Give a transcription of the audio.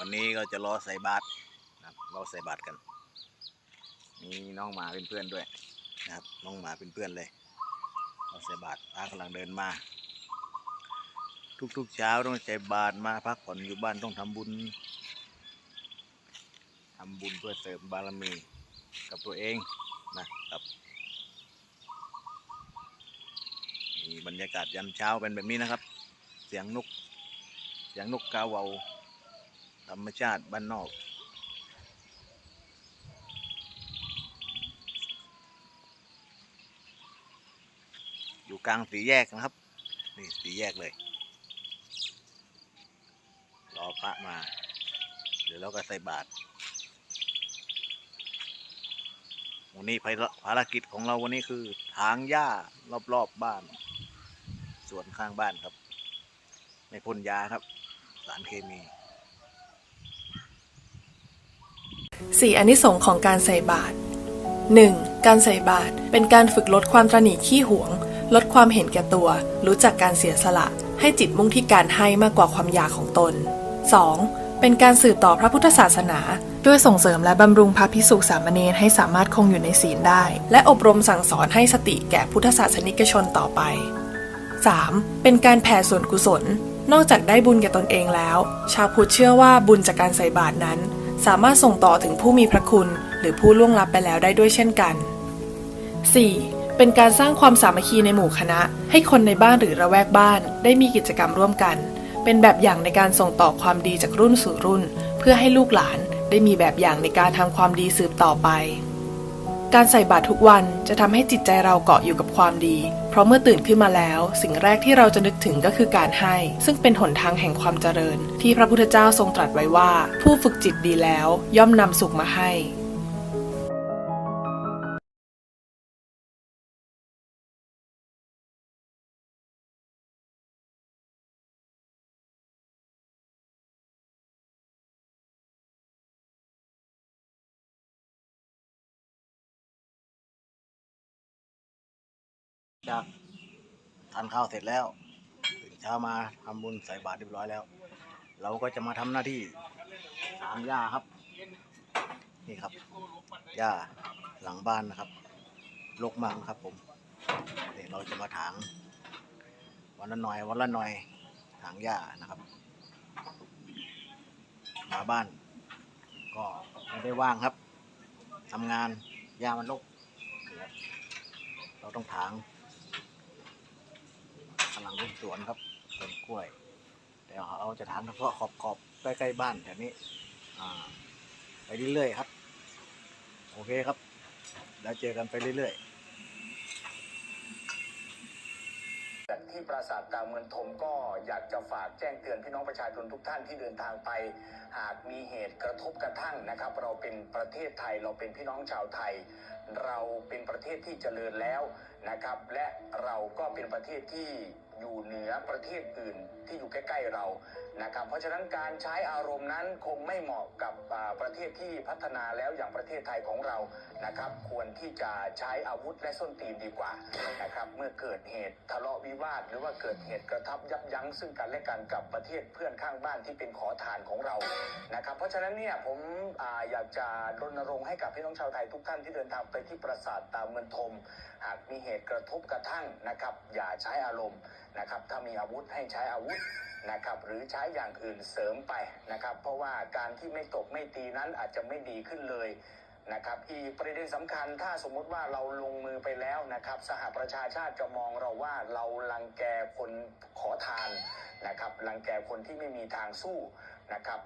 วันนี้ก็จะรอใส่บาตรนะครับรอใส่บาตรกัน มีน้องหมาเป็นเพื่อนด้วยนะครับ น้องหมาเป็นเพื่อนเลยรอใส่บาตรพระกำลังเดินมา ทุกๆเช้าต้องใส่บาตรมาพักผ่อนอยู่บ้านต้องทำบุญทำบุญเพื่อเสริมบารมีกับตัวเองนะครับมีบรรยากาศยันเช้าเป็นแบบนี้นะครับ เสียงนก เสียงนกกาเวา ธรรมชาติบ้านนอก อยู่กลางสีแยกนะครับ นี่สีแยกเลย รอพระมา เดี๋ยวเราก็ใส่บาตรวันนี้ภารกิจของเราวันนี้คือ ถางหญ้ารอบๆบบ้าน สวนข้างบ้านครับ ไม่พ่นยาครับ สารเคมี สี่อานิสงส์ของการใส่บาตร 1. การใส่บาตรเป็นการฝึกลดความตระหนี่ขี้หวง ลดความเห็นแก่ตัว รู้จักการเสียสละ ให้จิตมุ่งที่การให้มากกว่าความอยากของตน 2. เป็นการสืบต่อพระพุทธศาสนา ด้วยส่งเสริมและบำรุงพระภิกษุสามเณรให้สามารถคงอยู่ในศีลได้ และอบรมสั่งสอนให้สติแก่พุทธศาสนิกชนต่อไป 3. เป็นการแผ่ส่วนกุศล นอกจากได้บุญแก่ตนเองแล้ว ชาวพุทธเชื่อว่าบุญจากการใส่บาตรนั้น สามารถส่งต่อถึงผู้มีพระคุณ หรือผู้ล่วงลับไปแล้วได้ด้วยเช่นกัน 4. เป็นการสร้างความสามัคคีในหมู่คณะ ให้คนในบ้านหรือระแวกบ้าน ได้มีกิจกรรมร่วมกัน เป็นแบบอย่างในการส่งต่อความดีจากรุ่นสู่รุ่น เพื่อให้ลูกหลานได้มีแบบอย่างในการทำความดีสืบต่อไป การใส่บาตรทุกวันจะทำให้จิตใจเราเกาะอยู่กับความดี เพราะเมื่อตื่นขึ้นมาแล้ว สิ่งแรกที่เราจะนึกถึงก็คือการให้ ซึ่งเป็นหนทางแห่งความเจริญ ที่พระพุทธเจ้าทรงตรัสไว้ว่า ผู้ฝึกจิตดีแล้ว ย่อมนำสุขมาให้ จากทานข้าวเสร็จแล้วตื่นเช้ามาทำบุญใส่บาตรเรียบร้อยแล้ว เราก็จะมาทำหน้าที่ถางหญ้าครับ นี่ครับหญ้าหลังบ้านนะครับรกมากครับผมเดี๋ยวเราจะมาถาง วันละหน่อยวันละหน่อยถางหญ้านะครับมาบ้าน ก็ไม่ได้ว่างครับทำงานหญ้ามันรกเราต้องถาง ลังเป็นสวนครับสวนกล้วย แต่เราจะถางเฉพาะขอบขอบใกล้ๆบ้านแถวนี้ไปเรื่อยๆครับ โอเคครับ แล้วเจอกันไปเรื่อยๆที่ปราสาทตาเมืองทมก็อยากจะฝากแจ้งเตือนพี่น้องประชาชนทุกท่านที่เดินทางไป หากมีเหตุกระทบกระทั่งนะครับ เราเป็นประเทศไทยเราเป็นพี่น้องชาวไทย เราเป็นประเทศที่เจริญแล้วนะครับ และเราก็เป็นประเทศที่ อยู่เหนือประเทศอื่นที่อยู่ใกล้ๆเรา นะครับเพราะฉะนั้นการใช้อารมณ์นั้นคงไม่เหมาะกับประเทศที่พัฒนาแล้วอย่างประเทศไทยของเรานะครับ ควรที่จะใช้อาวุธและส้นตีนดีกว่านะครับเมื่อเกิดเหตุทะเลาะวิวาท หรือว่าเกิดเหตุกระทบยับยั้งซึ่งกันและกันกับประเทศเพื่อนข้างบ้านที่เป็นขอทานของเรานะครับ เพราะฉะนั้นเนี่ยผมออยากจะรณรงค์ให้กับพี่น้องชาวไทยทุกท่านที่เดินทางไปที่ปราสาทตามเมืองทม หากมีเหตุกระทบกระทั่งนะครับ อย่าใช้อารมณ์นะครับ ถ้ามีอาวุธให้ใช้อาวุธ นะครับหรือใช้อย่างอื่นเสริมไปนะครับ เพราะว่าการที่ไม่ตบไม่ตีนั้นอาจจะไม่ดีขึ้นเลยนะครับอีกประเด็นสำคัญถ้าสมมุติว่าเราลงมือไปแล้วนะครับ สหประชาชาติจะมองเราว่าเราลังแกคนขอทานนะครับลังแกคนที่ไม่มีทางสู้นะครับ